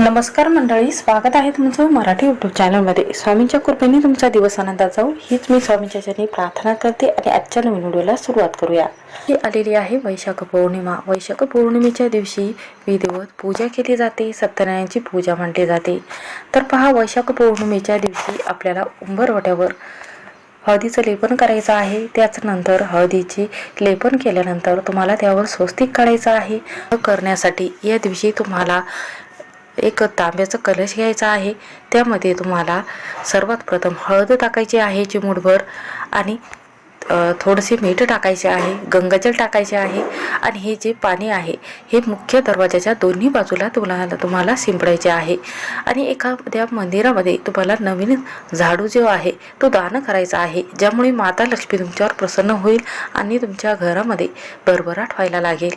नमस्कार मंडळी स्वागत आहे तुमचं मराठी युट्यूब चॅनलमध्ये स्वामींच्या कृपेने तुमचा दिवस आनंदात जाऊ हीच मी स्वामींच्या चरणी प्रार्थना करते आणि आजच्या नवीन व्हिडिओला सुरुवात करूया. ही आलेली आहे वैशाख पौर्णिमा. वैशाख पौर्णिमेच्या दिवशी विधिवत पूजा केली जाते. सत्यनारायणची पूजा मांडली जाते. तर पहा वैशाख पौर्णिमेच्या दिवशी आपल्याला उंबरवट्यावर हळदीचं लेपन करायचं आहे. त्याचनंतर हळदीची लेपन केल्यानंतर तुम्हाला त्यावर स्वस्तिक काढायचं आहे. करण्यासाठी या दिवशी तुम्हाला एक तांब्याचा कलश घ्यायचा आहे. त्यामध्ये तुम्हाला सर्वात प्रथम हळद टाकायची आहे चिमूटभर आणि थोडेसे मीठ टाकायचे आहे गंगाजल टाकायचे आहे आणि हे जे पाणी आहे हे मुख्य दरवाजाच्या दोन्ही बाजूला तुम्हाला तुम्हाला शिंपडायचे आहे. आणि एखाद्या मंदिरामध्ये तुम्हाला नवीन झाडू जो आहे तो दान करायचा आहे. ज्यामुळे माता लक्ष्मी तुमच्यावर प्रसन्न होईल आणि तुमच्या घरामध्ये भरभराट व्हायला लागेल.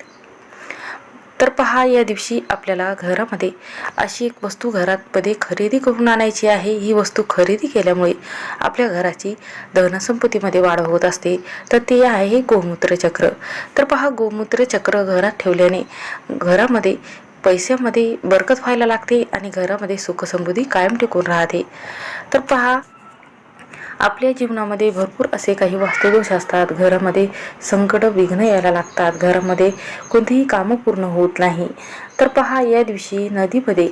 तर पहा या दिवशी आपल्याला घरामध्ये अशी एक वस्तू घरामध्ये खरेदी करून आणायची आहे. ही वस्तू खरेदी केल्यामुळे आपल्या घराची धनसंपत्तीमध्ये वाढ होत असते. तर ते आहे गोमूत्र चक्र. तर पहा गोमूत्र चक्र घरात ठेवल्याने घरामध्ये पैशामध्ये बरकत व्हायला लागते आणि घरामध्ये सुखसमृद्धी कायम टिकून राहते. तर पहा आपल्या जीवनामध्ये भरपूर असे काही वास्तुदोष असतात. घरामध्ये संकट विघ्न यायला लागतात. घरामध्ये कोणतीही कामं पूर्ण होत नाही. तर पहा या दिवशी नदीमध्ये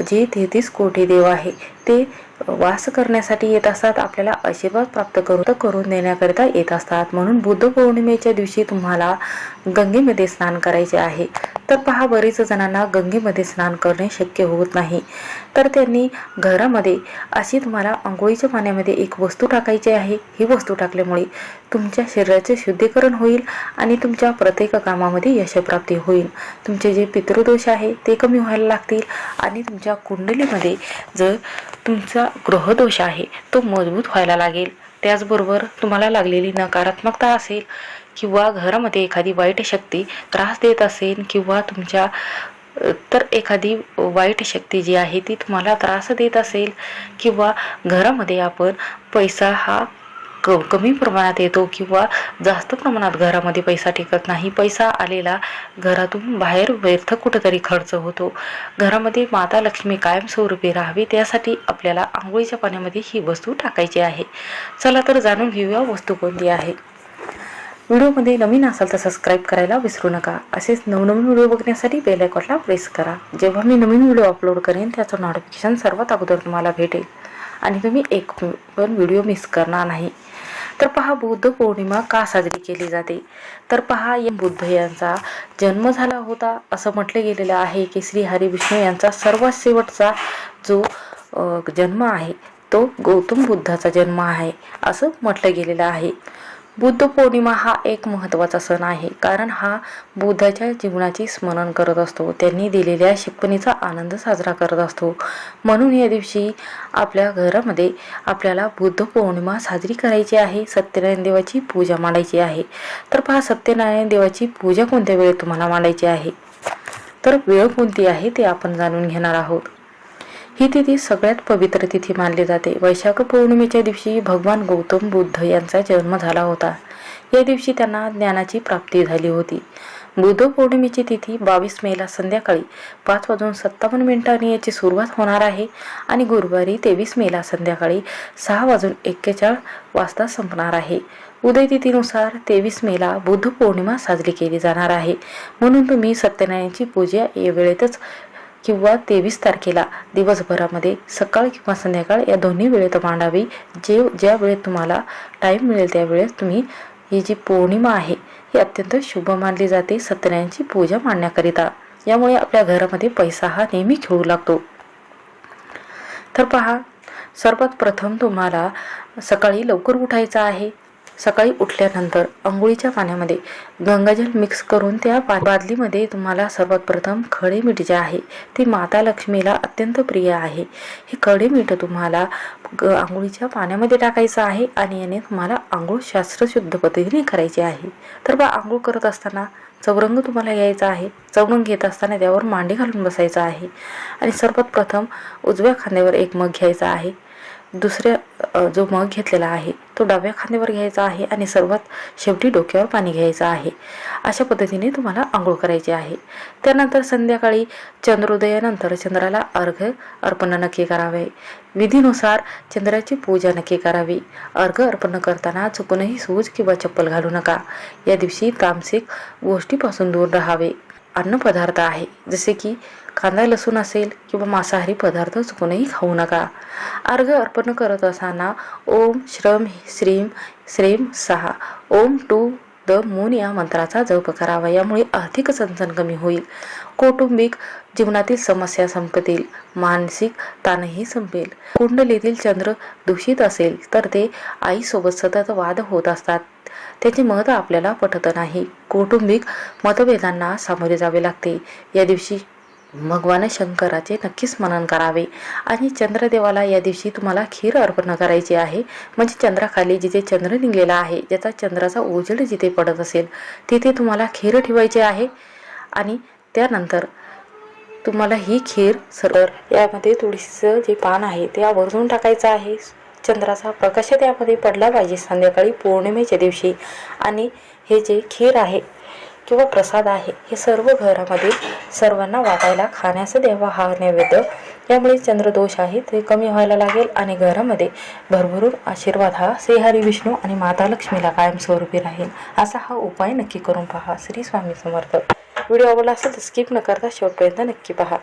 जे तेहतीस कोटी देव आहे ते वास करण्यासाठी येत असतात आपल्याला आशीर्वाद प्राप्त करून करून देण्याकरिता येत असतात. म्हणून बुद्ध पौर्णिमेच्या दिवशी तुम्हाला गंगेमध्ये स्नान करायचे आहे. तर पहा बरेच जणांना गंगेमध्ये स्नान करणे शक्य होत नाही. तर त्यांनी घरामध्ये अशी तुम्हाला आंघोळीच्या पाण्यामध्ये एक वस्तू टाकायची आहे. ही वस्तू टाकल्यामुळे तुमच्या शरीराचे शुद्धीकरण होईल आणि तुमच्या प्रत्येक कामामध्ये यशप्राप्ती होईल. तुमचे जे पितृदोष आहे ते कमी व्हायला लागतील आणि तुमच्या कुंडलीमध्ये जर तुमचा ग्रहदोष आहे तो मजबूत व्हायला लागेल. त्याचबरोबर तुम्हाला लागलेली नकारात्मकता असेल किंवा घरामध्ये एखादी वाईट शक्ती त्रास देत असेल किंवा तुमच्या तर एखादी वाईट शक्ती जी आहे ती तुम्हाला त्रास देत असेल किंवा घरामध्ये आपण पैसा हा क कमी प्रमाणात येतो किंवा जास्त प्रमाणात घरामध्ये पैसा टिकत नाही. पैसा आलेला घरातून बाहेर व्यर्थ कुठंतरी खर्च होतो. घरामध्ये माता लक्ष्मी कायमस्वरूपी राहावी त्यासाठी आपल्याला आंघोळीच्या पाण्यामध्ये ही वस्तू टाकायची आहे. चला तर जाणून घेऊया वस्तू कोणती आहे. व्हिडिओमध्ये नवीन असाल तर सबस्क्राईब करायला विसरू नका. असेच नवनवीन व्हिडिओ बघण्यासाठी बेल आयकॉनला प्रेस करा. जेव्हा मी नवीन व्हिडिओ अपलोड करेन त्याचं नोटिफिकेशन सर्वात अगोदर तुम्हाला भेटेल. आणि तुम्ही एक पण व्हिडिओ मिस करणार नाही. तर पहा बुद्ध पौर्णिमा का साजरी केली जाते? तर पहा या बुद्ध यांचा जन्म झाला होता असं म्हटलं गेलेलं आहे की श्री हरिविष्णू यांचा सर्वात शेवटचा जो जन्म आहे तो गौतम बुद्धाचा जन्म आहे असं म्हटलं गेलेलं आहे. बुद्ध पौर्णिमा हा एक महत्त्वाचा सण आहे. कारण हा बुद्धाच्या जीवनाची स्मरण करत असतो. त्यांनी दिलेल्या शिकवणीचा आनंद साजरा करत असतो. म्हणून या दिवशी आपल्या घरामध्ये आपल्याला बुद्ध पौर्णिमा साजरी करायची आहे. सत्यनारायण देवाची पूजा मांडायची आहे. तर पहा सत्यनारायण देवाची पूजा कोणत्या वेळेत तुम्हाला मांडायची आहे? तर वेळ कोणती आहे ते आपण जाणून घेणार आहोत. ही तिथी सगळ्यात पवित्र तिथी मानली जाते. वैशाख पौर्णिमेच्या दिवशी भगवान गौतम बुद्ध यांचा जन्म झाला होता. या दिवशी त्यांना ज्ञानाची प्राप्ती झाली होती. बुद्ध पौर्णिमेची तिथी बावीस मेला संध्याकाळी पाच वाजून सत्तावन्न मिनिटांनी याची सुरुवात होणार आहे आणि गुरुवारी तेवीस मेला संध्याकाळी सहा वाजून एक्केचाळीस वाजता संपणार आहे. उदय तिथीनुसार तेवीस मेला बुद्ध पौर्णिमा साजरी केली जाणार आहे. म्हणून तुम्ही सत्यनारायणची पूजा या वेळेतच किंवा तेवीस तारखेला दिवसभरामध्ये सकाळ किंवा संध्याकाळ या दोन्ही वेळेत मांडावी. जे ज्या वेळेत तुम्हाला टाईम मिळेल त्यावेळेस तुम्ही ही जी पौर्णिमा आहे ही अत्यंत शुभ मानली जाते सत्यनारायणची पूजा मांडण्याकरिता. यामुळे आपल्या घरामध्ये पैसा हा नेहमी खेळू लागतो. तर पहा सर्वात प्रथम तुम्हाला सकाळी लवकर उठायचं आहे. सकाळी उठल्यानंतर आंघोळीच्या पाण्यामध्ये गंगाजल मिक्स करून त्या पा बादलीमध्ये तुम्हाला सर्वात प्रथम खडे मीठ जे आहे ते माता लक्ष्मीला अत्यंत प्रिय आहे. हे खडे मीठ तुम्हाला ग आंघोळीच्या पाण्यामध्ये टाकायचं आहे आणि याने तुम्हाला आंघोळ शास्त्रशुद्ध पद्धतीने करायची आहे. तर बा आंघोळ करत असताना चौरंग तुम्हाला घ्यायचा आहे. चौरंग घेत असताना त्यावर मांडी घालून बसायचं आहे. आणि सर्वात प्रथम उजव्या खांद्यावर एक मग घ्यायचा आहे. दुसऱ्या जो मग घेतलेला आहे तो डाव्या खांद्यावर घ्यायचा आहे आणि सर्वात शेवटी डोक्यावर पाणी घ्यायचं आहे. अशा पद्धतीने तुम्हाला आंघोळ करायची आहे. त्यानंतर संध्याकाळी चंद्रोदयानंतर चंद्राला अर्घ्य अर्पण नक्की करावे. विधीनुसार चंद्राची पूजा नक्की करावी. अर्घ अर्पण करताना चुकूनही सूज किंवा चप्पल घालू नका. या दिवशी तामसिक गोष्टीपासून दूर राहावे. अन्नपदार्थ आहे. जसे की कांदा लसूण असेल किंवा मांसाहारी पदार्थ चुकूनही खाऊ नका. अर्घ अर्पण करत असताना ओम श्रम श्रीम श्रीम सहा. ओम टू द मून या मंत्राचा जप करावा. यामुळे आर्थिक चणचण कमी होईल. कौटुंबिक जीवनातील समस्या संपतील. मानसिक ताणही संपेल. कुंडलीतील चंद्र दूषित असेल तर ते आईसोबत सतत वाद होत असतात. त्याचे मत आपल्याला पटत नाही. कौटुंबिक मतभेदांना सामोरे जावे लागते. या दिवशी भगवान शंकराचे नक्कीच मनन करावे. आणि चंद्रदेवाला या दिवशी तुम्हाला खीर अर्पण करायची आहे. म्हणजे चंद्राखाली जिथे चंद्र निघलेला आहे ज्याचा चंद्राचा उजेड जिथे पडत असेल तिथे तुम्हाला खीर ठेवायची आहे. आणि त्यानंतर तुम्हाला ही खीर सरळ यामध्ये तुळशीचं जे पान आहे ते आवर्जून टाकायचं आहे. चंद्राचा प्रकाश त्यामध्ये पडला पाहिजे संध्याकाळी पौर्णिमेच्या दिवशी. आणि हे जे खीर आहे किंवा प्रसाद आहे. हे सर्व घरामध्ये सर्वांना वाटायला खाण्याचा द्यावा हा नैवेद्य. यामुळे चंद्रदोष आहे ते कमी व्हायला लागेल आणि घरामध्ये भरभरून आशीर्वाद हा श्रीहरी विष्णू आणि माता लक्ष्मीला कायमस्वरूपी राहील. असा हा उपाय नक्की करून पहा. श्री स्वामी समर्थ. व्हिडिओ आवडला असेल तर स्किप न करता शेवटपर्यंत नक्की पहा.